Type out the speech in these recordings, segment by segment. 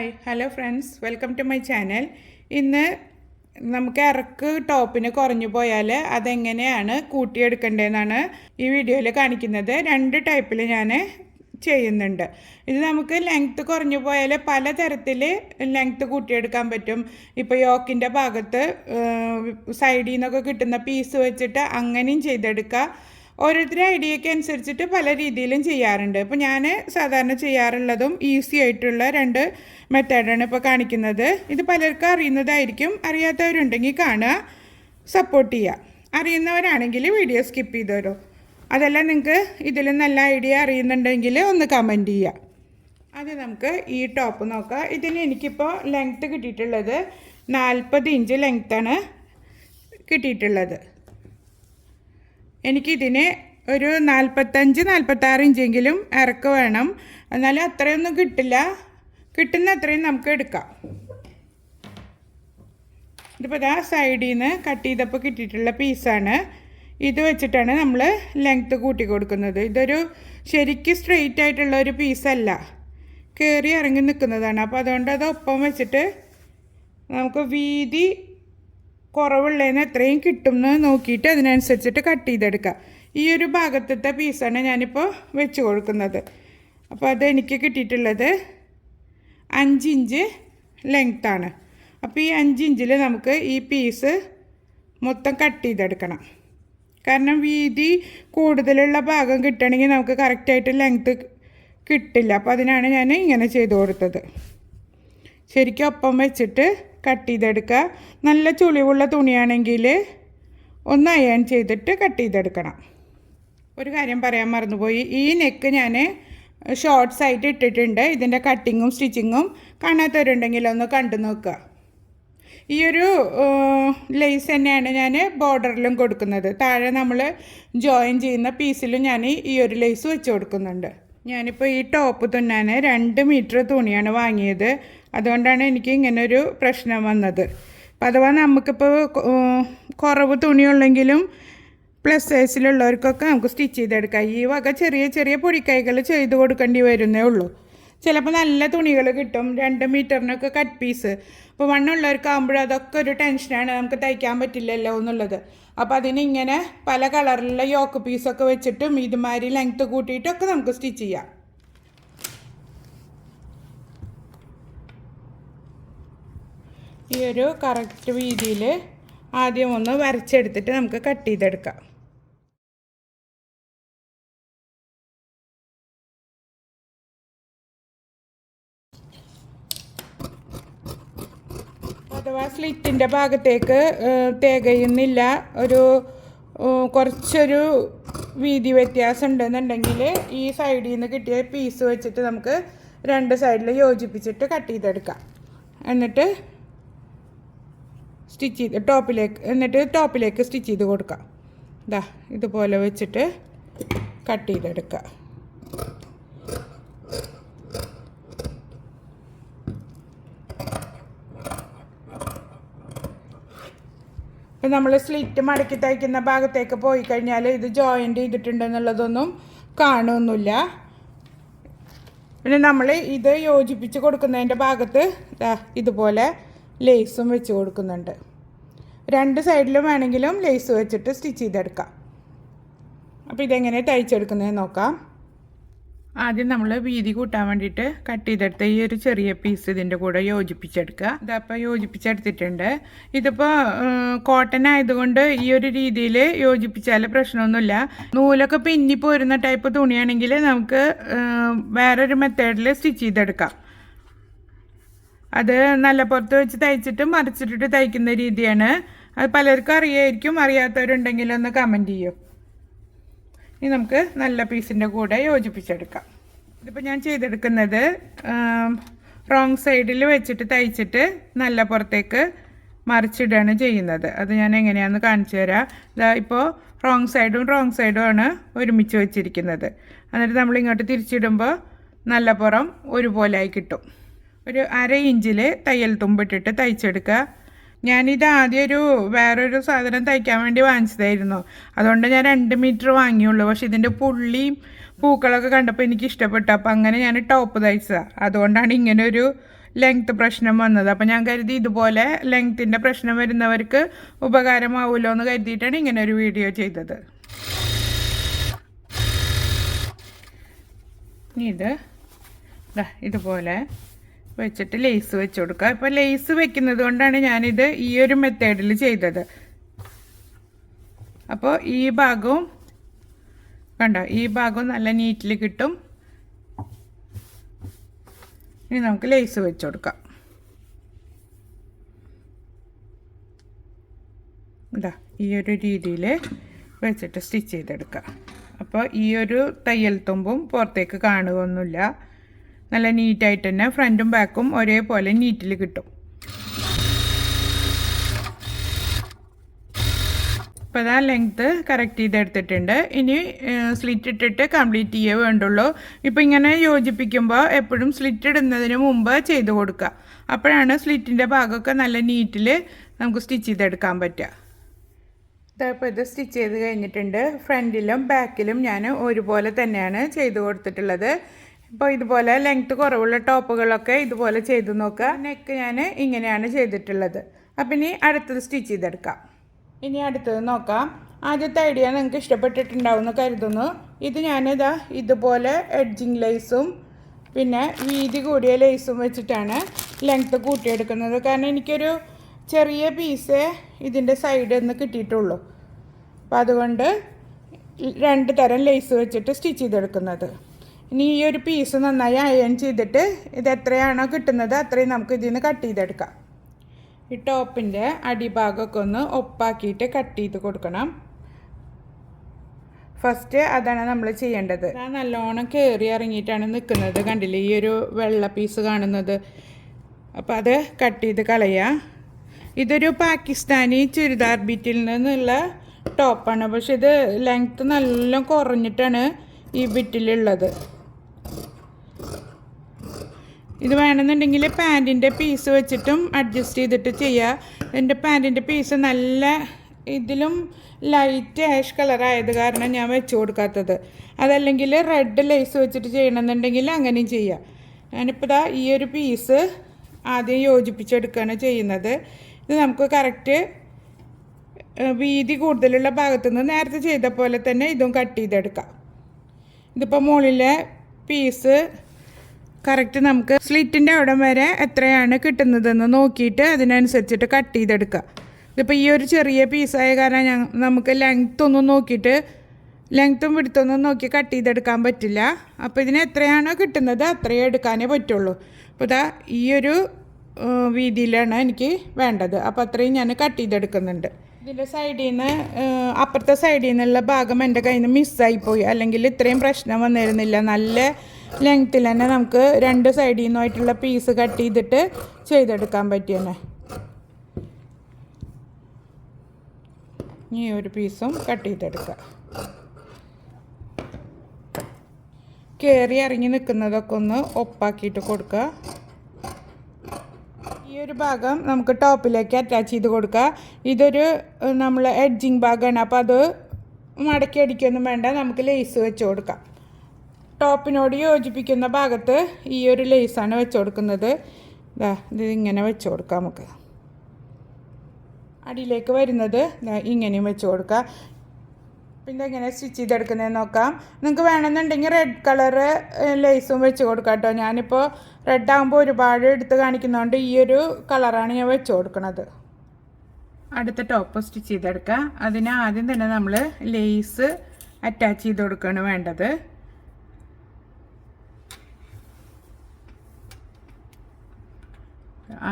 Hi hello friends welcome to my channel ഇന്ന് നമുക്ക് ഇറക്ക് ടോപ്പിന് കുറഞ്ഞു പോയാൽ അതെങ്ങനെയാണ് കൂട്ടിയെടുക്കേണ്ടതെന്നാണ് ഈ വീഡിയോയിൽ കാണിക്കുന്നത്. രണ്ട് ടൈപ്പിൽ ഞാൻ ചെയ്യുന്നുണ്ട്. ഇത് നമുക്ക് ലെങ്ത്ത് കുറഞ്ഞു പോയാൽ പല തരത്തിൽ ലെങ്ത്ത് കൂട്ടിയെടുക്കാൻ പറ്റും. ഇപ്പോൾ യോക്കിന്റെ ഭാഗത്ത് സൈഡിൽ നിന്നൊക്കെ കിട്ടുന്ന പീസ് വെച്ചിട്ട് അങ്ങനെയും ചെയ്തെടുക്കുക ഓരോരുത്തരുടെ ഐഡിയയ്ക്ക് അനുസരിച്ചിട്ട് പല രീതിയിലും ചെയ്യാറുണ്ട്. ഇപ്പോൾ ഞാൻ സാധാരണ ചെയ്യാറുള്ളതും ഈസി ആയിട്ടുള്ള രണ്ട് മെത്തേഡാണ് ഇപ്പോൾ കാണിക്കുന്നത്. ഇത് പലർക്കും അറിയുന്നതായിരിക്കും. അറിയാത്തവരുണ്ടെങ്കിൽ കാണുക സപ്പോർട്ട് ചെയ്യുക. അറിയുന്നവരാണെങ്കിൽ വീഡിയോ സ്കിപ്പ് ചെയ്ത് തരും അതല്ല നിങ്ങൾക്ക് ഇതിൽ നല്ല ഐഡിയ അറിയുന്നുണ്ടെങ്കിൽ ഒന്ന് കമന്റ് ചെയ്യുക. അത് നമുക്ക് ഈ ടോപ്പ് നോക്കാം. ഇതിന് എനിക്കിപ്പോൾ ലെങ്ത്ത് കിട്ടിയിട്ടുള്ളത് നാൽപ്പത് ഇഞ്ച് ലെങ്ത്താണ് കിട്ടിയിട്ടുള്ളത്. എനിക്കിതിന് ഒരു നാൽപ്പത്തഞ്ച് നാൽപ്പത്താറ് ഇഞ്ചെങ്കിലും ഇറക്ക് വേണം എന്നാലും അത്രയൊന്നും കിട്ടില്ല. കിട്ടുന്ന അത്രയും നമുക്ക് എടുക്കാം. ഇതിപ്പോൾ ഇതാ സൈഡിൽ നിന്ന് കട്ട് ചെയ്തപ്പോൾ കിട്ടിയിട്ടുള്ള പീസാണ്. ഇത് വെച്ചിട്ടാണ് നമ്മൾ ലെങ്ത്ത് കൂട്ടി കൊടുക്കുന്നത്. ഇതൊരു ശരിക്കും സ്ട്രെയിറ്റ് ആയിട്ടുള്ള ഒരു പീസല്ല. കയറി ഇറങ്ങി നിൽക്കുന്നതാണ് അപ്പോൾ അതുകൊണ്ട് അത് ഒപ്പം വെച്ചിട്ട് നമുക്ക് വീതി കുറവുള്ളതിന് എത്രയും കിട്ടും എന്ന് നോക്കിയിട്ട് അതിനനുസരിച്ചിട്ട് കട്ട് ചെയ്തെടുക്കുക. ഈ ഒരു ഭാഗത്തത്തെ പീസാണ് ഞാനിപ്പോൾ വെച്ച് കൊടുക്കുന്നത്. അപ്പോൾ അത് എനിക്ക് കിട്ടിയിട്ടുള്ളത് അഞ്ചിഞ്ച് ലെങ്ത്താണ് അപ്പോൾ ഈ അഞ്ചിഞ്ചിൽ നമുക്ക് ഈ പീസ് മൊത്തം കട്ട് ചെയ്തെടുക്കണം. കാരണം വീതി കൂടുതലുള്ള ഭാഗം കിട്ടണമെങ്കിൽ നമുക്ക് കറക്റ്റായിട്ട് ലെങ്ത്ത് കിട്ടില്ല. അപ്പോൾ അതിനാണ് ഞാൻ ഇങ്ങനെ ചെയ്ത് കൊടുത്തത്. ശരിക്കും ഒപ്പം വെച്ചിട്ട് കട്ട് ചെയ്തെടുക്കുക നല്ല ചുളിവുള്ള തുണിയാണെങ്കിൽ ഒന്ന് അയൺ ചെയ്തിട്ട് കട്ട് ചെയ്തെടുക്കണം. ഒരു കാര്യം പറയാൻ മറന്നുപോയി. ഈ നെക്ക് ഞാൻ ഷോർട്ട്സ് ആയിട്ട് ഇട്ടിട്ടുണ്ട്. ഇതിന്റെ കട്ടിങ്ങും സ്റ്റിച്ചിങ്ങും കാണാത്തവരുണ്ടെങ്കിൽ ഒന്ന് കണ്ടു നോക്കുക. ഈ ഒരു ലേസ് തന്നെയാണ് ഞാൻ ബോർഡറിലും കൊടുക്കുന്നത്. താഴെ നമ്മൾ ജോയിൻ ചെയ്യുന്ന പീസിലും ഞാൻ ഈ ഒരു ലേസ് വെച്ച് കൊടുക്കുന്നുണ്ട്. ഞാനിപ്പോൾ ഈ ടോപ്പ് തുന്നാൻ രണ്ട് മീറ്റർ തുണിയാണ് വാങ്ങിയത്. അതുകൊണ്ടാണ് എനിക്ക് ഇങ്ങനൊരു പ്രശ്നം വന്നത്. അപ്പം അഥവാ നമുക്കിപ്പോൾ കുറവ് തുണിയുള്ളെങ്കിലും പ്ലസ് സൈസിലുള്ളവർക്കൊക്കെ നമുക്ക് സ്റ്റിച്ച് ചെയ്തെടുക്കാം. ഈ വക ചെറിയ ചെറിയ പൊടിക്കൈകൾ ചെയ്ത് കൊടുക്കേണ്ടി വരുന്നേ ഉള്ളൂ. ചിലപ്പോൾ നല്ല തുണികൾ കിട്ടും രണ്ട് മീറ്ററിനൊക്കെ കട്ട് പീസ് അപ്പോൾ വണ്ണമുള്ളവർക്കാകുമ്പോൾ അതൊക്കെ ഒരു ടെൻഷനാണ് നമുക്ക് തയ്ക്കാൻ പറ്റില്ലല്ലോ എന്നുള്ളത്. അപ്പോൾ അതിനിങ്ങനെ പല കളറിലുള്ള യോക്ക് പീസൊക്കെ വെച്ചിട്ടും ഇതുമാതിരി ലെങ്ത്ത് കൂട്ടിയിട്ടൊക്കെ നമുക്ക് സ്റ്റിച്ച് ചെയ്യാം. ഈ ഒരു കറക്റ്റ് വീതിയിൽ ആദ്യം ഒന്ന് വരച്ചെടുത്തിട്ട് നമുക്ക് കട്ട് ചെയ്തെടുക്കാം അഥവാ സ്ലിറ്റിന്റെ ഭാഗത്തേക്ക് തേകയുന്നില്ല. ഒരു കുറച്ചൊരു വീതി വ്യത്യാസം ഉണ്ടെന്നുണ്ടെങ്കിൽ ഈ സൈഡിൽ നിന്ന് കിട്ടിയ പീസ് വെച്ചിട്ട് നമുക്ക് രണ്ട് സൈഡിൽ യോജിപ്പിച്ചിട്ട് കട്ട് ചെയ്തെടുക്കാം. എന്നിട്ട് സ്റ്റിച്ച് ചെയ്ത് ടോപ്പിലേക്ക് എന്നിട്ട് ടോപ്പിലേക്ക് സ്റ്റിച്ച് ചെയ്ത് കൊടുക്കാം. ഇതാ ഇതുപോലെ വെച്ചിട്ട് കട്ട് ചെയ്തെടുക്കുക ഇപ്പം നമ്മൾ സ്ലിറ്റ് മടക്കി തയ്ക്കുന്ന ഭാഗത്തേക്ക് പോയി കഴിഞ്ഞാൽ ഇത് ജോയിന്റ് ചെയ്തിട്ടുണ്ടെന്നുള്ളതൊന്നും കാണുമൊന്നുമില്ല പിന്നെ നമ്മൾ ഇത് യോജിപ്പിച്ച് കൊടുക്കുന്നതിന്റെ ഭാഗത്ത് ഇതുപോലെ ലേസും വെച്ച് കൊടുക്കുന്നുണ്ട്. രണ്ട് സൈഡിലും വേണമെങ്കിലും ലേസ് വെച്ചിട്ട് സ്റ്റിച്ച് ചെയ്തെടുക്കാം. അപ്പോൾ ഇതെങ്ങനെ തയ്ച്ചെടുക്കുന്നതെന്ന് നോക്കാം. ആദ്യം നമ്മൾ വീതി കൂട്ടാൻ വേണ്ടിയിട്ട് കട്ട് ചെയ്തെടുത്ത ഈ ഒരു ചെറിയ പീസ് ഇതിന്റെ കൂടെ യോജിപ്പിച്ചെടുക്കുക. ഇതപ്പോൾ യോജിപ്പിച്ചെടുത്തിട്ടുണ്ട്. ഇതിപ്പോൾ കോട്ടൺ ആയതുകൊണ്ട് ഈ ഒരു രീതിയിൽ യോജിപ്പിച്ചാൽ പ്രശ്നമൊന്നുമില്ല. നൂലൊക്കെ പിന്നി പോരുന്ന ടൈപ്പ് തുണിയാണെങ്കിൽ നമുക്ക് വേറൊരു മെത്തേഡിൽ സ്റ്റിച്ച് ചെയ്തെടുക്കാം. അത് നല്ല പുറത്ത് വെച്ച് തയ്ച്ചിട്ട് മറിച്ചിട്ടിട്ട് തയ്ക്കുന്ന രീതിയാണ്. അത് പലർക്കും അറിയായിരിക്കും അറിയാത്തവരുണ്ടെങ്കിൽ ഒന്ന് കമന്റ് ചെയ്യും. ഇനി നമുക്ക് നല്ല പീസിന്റെ കൂടെ യോജിപ്പിച്ചെടുക്കാം. ഇതിപ്പോൾ ഞാൻ ചെയ്തെടുക്കുന്നത് റോങ് സൈഡിൽ വെച്ചിട്ട് തയ്ച്ചിട്ട് നല്ല പുറത്തേക്ക് മറിച്ചിടുകയാണ് ചെയ്യുന്നത്. അത് ഞാൻ എങ്ങനെയാണെന്ന് കാണിച്ചു തരാം. ഇതാ ഇപ്പോൾ റോങ് സൈഡും റോങ് സൈഡും ആണ് ഒരുമിച്ച് വെച്ചിരിക്കുന്നത്. എന്നിട്ട് നമ്മൾ ഇങ്ങോട്ട് തിരിച്ചിടുമ്പോൾ നല്ല പുറം ഒരുപോലെ ആയി കിട്ടും. ഒരു അര ഇഞ്ചിൽ തയ്യൽ തുമ്പിട്ടിട്ട് തയ്ച്ചെടുക്കുക. ഞാനിത് ആദ്യം ഒരു വേറൊരു സാധനം തയ്ക്കാൻ വേണ്ടി വാങ്ങിച്ചതായിരുന്നു. അതുകൊണ്ട് ഞാൻ രണ്ട് മീറ്റർ വാങ്ങിയുള്ളൂ. പക്ഷെ ഇതിന്റെ പുള്ളിയും പൂക്കളൊക്കെ കണ്ടപ്പോൾ എനിക്ക് ഇഷ്ടപ്പെട്ടു അപ്പോൾ അങ്ങനെ ഞാൻ ടോപ്പ് തയ്ച്ചതാണ് അതുകൊണ്ടാണ് ഇങ്ങനെ ഒരു ലെങ്ത് പ്രശ്നം വന്നത്. അപ്പം ഞാൻ കരുതി ഇതുപോലെ ലെങ്ത്തിന്റെ പ്രശ്നം വരുന്നവർക്ക് ഉപകാരമാവുമല്ലോ എന്ന് കരുതിയിട്ടാണ് ഇങ്ങനെ ഒരു വീഡിയോ ചെയ്തത്. ഇത് ഇതുപോലെ വെച്ചിട്ട് ലേസ് വെച്ച് കൊടുക്കുക. ഇപ്പോൾ ലേസ് വെക്കുന്നത് കൊണ്ടാണ് ഞാനിത് ഈ ഒരു മെത്തേഡിൽ ചെയ്തത്. അപ്പോൾ ഈ ഭാഗവും കണ്ടോ ഈ ഭാഗവും നല്ല നീറ്റിൽ കിട്ടും. ഇനി നമുക്ക് ലേസ് വെച്ച് കൊടുക്കാം. ഇതാ ഈ ഒരു രീതിയിൽ വെച്ചിട്ട് സ്റ്റിച്ച് ചെയ്തെടുക്കാം അപ്പോൾ ഈ ഒരു തയ്യൽ തുമ്പും പുറത്തേക്ക് കാണുകയൊന്നുമില്ല നല്ല നീറ്റായിട്ട് തന്നെ ഫ്രണ്ടും ബാക്കും ഒരേപോലെ നീറ്റിൽ കിട്ടും. ഇപ്പോൾ ഇതാ ലെങ്ത്ത് കറക്റ്റ് ചെയ്തെടുത്തിട്ടുണ്ട്. ഇനി സ്ലിറ്റ് ഇട്ടിട്ട് കംപ്ലീറ്റ് ചെയ്യേ വേണ്ടുള്ളൂ. ഇപ്പോൾ ഇങ്ങനെ യോജിപ്പിക്കുമ്പോൾ എപ്പോഴും സ്ലിറ്റ് ഇടുന്നതിന് മുമ്പ് ചെയ്ത് കൊടുക്കുക അപ്പോഴാണ് സ്ലിറ്റിന്റെ ഭാഗമൊക്കെ നല്ല നീറ്റിൽ നമുക്ക് സ്റ്റിച്ച് ചെയ്തെടുക്കാൻ പറ്റുക. ഇപ്പോൾ ഇത് സ്റ്റിച്ച് ചെയ്ത് കഴിഞ്ഞിട്ടുണ്ട്. ഫ്രണ്ടിലും ബാക്കിലും ഞാൻ ഒരുപോലെ തന്നെയാണ് ചെയ്ത് കൊടുത്തിട്ടുള്ളത്. ഇപ്പോൾ ഇതുപോലെ ലെങ്ത്ത് കുറവുള്ള ടോപ്പുകളൊക്കെ ഇതുപോലെ ചെയ്ത് നോക്കുക നെക്ക് ഞാൻ ഇങ്ങനെയാണ് ചെയ്തിട്ടുള്ളത്. അപ്പം ഇനി അടുത്തത് സ്റ്റിച്ച് ചെയ്തെടുക്കാം. ഇനി അടുത്തത് നോക്കാം. ആദ്യത്തെ ഐഡിയ നിങ്ങൾക്ക് ഇഷ്ടപ്പെട്ടിട്ടുണ്ടാവുമെന്ന് കരുതുന്നു. ഇത് ഞാനിതാ ഇതുപോലെ എഡ്ജിങ് ലേസും പിന്നെ വീതി കൂടിയ ലേസും വെച്ചിട്ടാണ് ലെങ്ത്ത് കൂട്ടിയെടുക്കുന്നത്. കാരണം എനിക്കൊരു ചെറിയ പീസേ ഇതിന്റെ സൈഡിൽ നിന്ന് കിട്ടിയിട്ടുള്ളൂ. അപ്പം അതുകൊണ്ട് രണ്ട് തരം ലേസ് വെച്ചിട്ട് സ്റ്റിച്ച് ചെയ്തെടുക്കുന്നത്. ഇനി ഈ ഒരു പീസ് നന്നായി അയൺ ചെയ്തിട്ട് ഇത് എത്രയാണോ കിട്ടുന്നത് അത്രയും നമുക്ക് ഇതിൽ നിന്ന് കട്ട് ചെയ്തെടുക്കാം. ഈ ടോപ്പിന്റെ അടിഭാഗമൊക്കെ ഒന്ന് ഒപ്പാക്കിയിട്ട് കട്ട് ചെയ്ത് കൊടുക്കണം. ഫസ്റ്റ് അതാണ് നമ്മൾ ചെയ്യേണ്ടത്. നല്ലോണം കയറി ഇറങ്ങിയിട്ടാണ് നിൽക്കുന്നത്. കണ്ടില്ലേ? ഈ ഒരു വെള്ള പീസ് കാണുന്നത്. അപ്പോൾ അത് കട്ട് ചെയ്ത് കളയുക ഇതൊരു പാകിസ്ഥാനി ചുരിദാർ ബീറ്റിൽ നിന്നുള്ള ടോപ്പാണ് പക്ഷെ ഇത് ലെങ്ത്ത് നല്ല കുറഞ്ഞിട്ടാണ് ഈ ബിറ്റിലുള്ളത് ഇത് വേണമെന്നുണ്ടെങ്കിൽ പാന്റിന്റെ പീസ് വെച്ചിട്ടും അഡ്ജസ്റ്റ് ചെയ്തിട്ട് ചെയ്യുക എന്റെ പാന്റിന്റെ പീസ് നല്ല ഇതിലും ലൈറ്റ് ആഷ് കളറായത് കാരണം ഞാൻ വെച്ച് കൊടുക്കാത്തത്. അതല്ലെങ്കിൽ റെഡ് ലൈസ് വെച്ചിട്ട് ചെയ്യണമെന്നുണ്ടെങ്കിൽ അങ്ങനെയും ചെയ്യാം. ഞാനിപ്പോൾ ഇതാ ഈ ഒരു പീസ് ആദ്യം യോജിപ്പിച്ചെടുക്കുകയാണ് ചെയ്യുന്നത്. ഇത് നമുക്ക് കറക്റ്റ് വീതി കൂടുതലുള്ള ഭാഗത്തുനിന്ന് നേരത്തെ ചെയ്ത പോലെ തന്നെ ഇതും കട്ട് ചെയ്തെടുക്കാം. ഇതിപ്പോൾ മുകളിലെ പീസ് കറക്റ്റ് നമുക്ക് സ്ലിറ്റിന്റെ അവിടം വരെ എത്രയാണ് കിട്ടുന്നതെന്ന് നോക്കിയിട്ട് അതിനനുസരിച്ചിട്ട് കട്ട് ചെയ്തെടുക്കുക. ഇതിപ്പോൾ ഈ ഒരു ചെറിയ പീസായ കാരണം ഞ നമുക്ക് ലെങ്ത് ഒന്നും നോക്കിയിട്ട് ലെങ്ത്തും വിടുത്തൊന്നും നോക്കി കട്ട് ചെയ്തെടുക്കാൻ പറ്റില്ല. അപ്പോൾ ഇതിന് എത്രയാണോ കിട്ടുന്നത് അത്രയേ എടുക്കാനേ പറ്റുള്ളൂ. അപ്പോൾ ഇതാ ഈ ഒരു വീതിയിലാണ് എനിക്ക് വേണ്ടത്. അപ്പോൾ അത്രയും ഞാൻ കട്ട് ചെയ്തെടുക്കുന്നുണ്ട്. ഇതിന്റെ സൈഡിൽ നിന്ന് അപ്പുറത്തെ സൈഡിൽ നിന്നുള്ള ഭാഗം എന്റെ കയ്യിൽ നിന്ന് മിസ്സായിപ്പോയി അല്ലെങ്കിൽ ഇത്രയും പ്രശ്നം വന്നിരുന്നില്ല. നല്ല ലെങ്ത്തിൽ തന്നെ നമുക്ക് രണ്ട് സൈഡിൽ നിന്നുമായിട്ടുള്ള പീസ് കട്ട് ചെയ്തിട്ട് ചെയ്തെടുക്കാൻ പറ്റിയെന്നെ ഈ ഒരു പീസും കട്ട് ചെയ്തെടുക്കുക. കയറി ഇറങ്ങി നിൽക്കുന്നതൊക്കെ ഒന്ന് ഒപ്പാക്കിയിട്ട് കൊടുക്കുക. ഈ ഒരു ഭാഗം നമുക്ക് ടോപ്പിലേക്ക് അറ്റാച്ച് ചെയ്ത് കൊടുക്കുക. ഇതൊരു നമ്മൾ എഡ്ജിങ് ഭാഗമാണ്. അപ്പോൾ അത് മടക്കി അടിക്കൊന്നും വേണ്ട. നമുക്ക് ലേസ് വെച്ച് കൊടുക്കാം. ടോപ്പിനോട് യോജിപ്പിക്കുന്ന ഭാഗത്ത് ഈ ഒരു ലേസാണ് വെച്ച് കൊടുക്കുന്നത്. ഇതാ ഇങ്ങനെ വെച്ച് കൊടുക്കാം നമുക്ക്. അടിയിലേക്ക് വരുന്നത് ഇങ്ങനെയും വെച്ച് കൊടുക്കാം. പിന്നെ എങ്ങനെ സ്റ്റിച്ച് ചെയ്തെടുക്കുന്നതെന്ന് നോക്കാം. നിങ്ങൾക്ക് വേണമെന്നുണ്ടെങ്കിൽ റെഡ് കളറ് ലേസും വെച്ച് കൊടുക്കാം കേട്ടോ. ഞാനിപ്പോൾ റെഡ് ആകുമ്പോൾ ഒരുപാട് എടുത്ത് കാണിക്കുന്നതുകൊണ്ട് ഈ ഒരു കളറാണ് ഞാൻ വെച്ച് കൊടുക്കുന്നത് അടുത്ത ടോപ്പ് സ്റ്റിച്ച് ചെയ്തെടുക്കുക അതിന് ആദ്യം തന്നെ നമ്മൾ ലേസ് അറ്റാച്ച് ചെയ്ത് കൊടുക്കുകയാണ് വേണ്ടത്.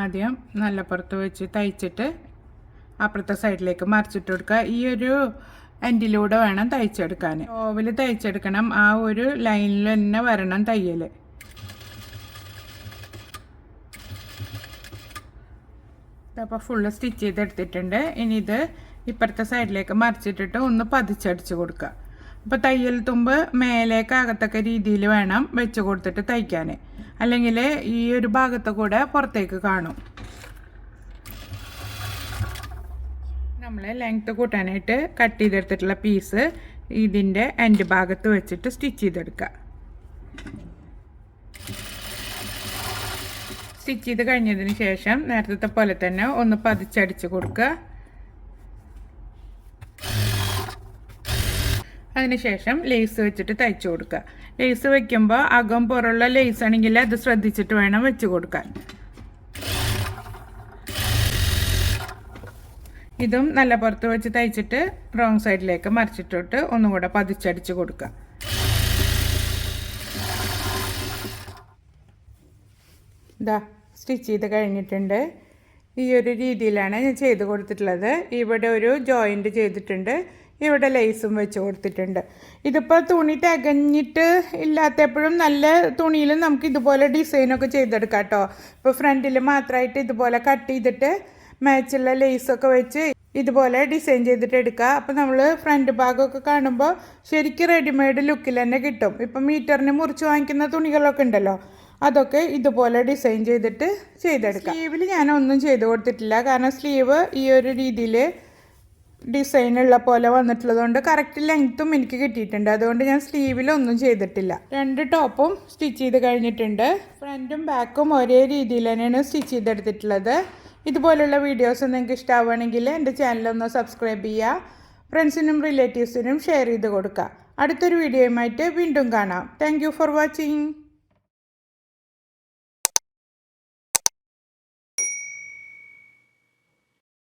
ആദ്യം നല്ല പുറത്ത് വെച്ച് തയ്ച്ചിട്ട് അപ്പുറത്തെ സൈഡിലേക്ക് മറിച്ചിട്ട് കൊടുക്കുക. ഈ ഒരു എൻഡിലൂടെ വേണം തയ്ച്ചെടുക്കാൻ. ഓവിൽ തയ്ച്ചെടുക്കണം. ആ ഒരു ലൈനിൽ തന്നെ വരണം തയ്യൽ. അപ്പോൾ ഫുള്ള് സ്റ്റിച്ച് ചെയ്തെടുത്തിട്ടുണ്ട്. ഇനി ഇത് ഇപ്പുറത്തെ സൈഡിലേക്ക് മറിച്ചിട്ടിട്ട് ഒന്ന് പതിച്ചടിച്ച് കൊടുക്കുക. അപ്പോൾ തയ്യൽ തുമ്പ് മേലേക്ക് അകത്തൊക്കെ രീതിയിൽ വേണം വെച്ച് കൊടുത്തിട്ട് തയ്ക്കാൻ അല്ലെങ്കിൽ ഈ ഒരു ഭാഗത്ത് കൂടെ പുറത്തേക്ക് കാണും. നമ്മൾ ലെങ്ത്ത് കൂട്ടാനായിട്ട് കട്ട് ചെയ്തെടുത്തിട്ടുള്ള പീസ് ഇതിന്റെ എൻഡ് ഭാഗത്ത് വെച്ചിട്ട് സ്റ്റിച്ച് ചെയ്തെടുക്കുക സ്റ്റിച്ച് ചെയ്ത് കഴിഞ്ഞതിന് ശേഷം നേരത്തെ പോലെ തന്നെ ഒന്ന് പതിച്ചടിച്ച് കൊടുക്കുക അതിനുശേഷം ലേസ് വെച്ചിട്ട് തയ്ച്ചു കൊടുക്കുക. ലേസ് വെക്കുമ്പോൾ അകം പുറമുള്ള ലേസ് ആണെങ്കിൽ അത് ശ്രദ്ധിച്ചിട്ട് വേണം വെച്ച് കൊടുക്കാൻ. ഇതും നല്ല പുറത്ത് വെച്ച് തയ്ച്ചിട്ട് റോങ് സൈഡിലേക്ക് മറിച്ചിട്ടിട്ട് ഒന്നും കൂടെ പതിച്ചടിച്ച് കൊടുക്കുക. ഇതാ സ്റ്റിച്ച് ചെയ്ത് കഴിഞ്ഞിട്ടുണ്ട്. ഈ ഒരു രീതിയിലാണ് ഞാൻ ചെയ്ത് കൊടുത്തിട്ടുള്ളത്. ഇവിടെ ഒരു ജോയിന്റ് ചെയ്തിട്ടുണ്ട്. ഇവിടെ ലേസും വെച്ച് കൊടുത്തിട്ടുണ്ട്. ഇതിപ്പോൾ തുണി തികഞ്ഞിട്ട് ഇല്ലാത്തപ്പോഴും നല്ല തുണിയിൽ നമുക്ക് ഇതുപോലെ ഡിസൈനൊക്കെ ചെയ്തെടുക്കാം കേട്ടോ. ഇപ്പോൾ ഫ്രണ്ടിൽ മാത്രമായിട്ട് ഇതുപോലെ കട്ട് ചെയ്തിട്ട് മാച്ചുള്ള ലേസൊക്കെ വെച്ച് ഇതുപോലെ ഡിസൈൻ ചെയ്തിട്ട് എടുക്കുക അപ്പോൾ നമ്മൾ ഫ്രണ്ട് ഭാഗമൊക്കെ കാണുമ്പോൾ ശരിക്കും റെഡിമെയ്ഡ് ലുക്കിൽ തന്നെ കിട്ടും. ഇപ്പം മീറ്ററിന് മുറിച്ച് വാങ്ങിക്കുന്ന തുണികളൊക്കെ ഉണ്ടല്ലോ അതൊക്കെ ഇതുപോലെ ഡിസൈൻ ചെയ്തിട്ട് ചെയ്തെടുക്കാം. സ്ലീവിൽ ഞാൻ ഒന്നും ചെയ്ത് കൊടുത്തിട്ടില്ല. കാരണം സ്ലീവ് ഈ ഒരു രീതിയിൽ ഡിസൈൻ ഉള്ള പോലെ വന്നിട്ടുള്ളതുകൊണ്ട് കറക്റ്റ് ലെങ്ത്തും എനിക്ക് കിട്ടിയിട്ടുണ്ട്. അതുകൊണ്ട് ഞാൻ സ്ലീവിലൊന്നും ചെയ്തിട്ടില്ല. രണ്ട് ടോപ്പും സ്റ്റിച്ച് ചെയ്ത് കഴിഞ്ഞിട്ടുണ്ട്. ഫ്രണ്ടും ബാക്കും ഒരേ രീതിയിൽ തന്നെയാണ് സ്റ്റിച്ച് ചെയ്തെടുത്തിട്ടുള്ളത്. ഇതുപോലുള്ള വീഡിയോസ് നിങ്ങൾക്ക് ഇഷ്ടമാവുകയാണെങ്കിൽ എന്റെ ചാനലൊന്ന് സബ്സ്ക്രൈബ് ചെയ്യുക. ഫ്രണ്ട്സിനും റിലേറ്റീവ്സിനും ഷെയർ ചെയ്ത് കൊടുക്കുക. അടുത്തൊരു വീഡിയോയുമായിട്ട് വീണ്ടും കാണാം. Thank for watching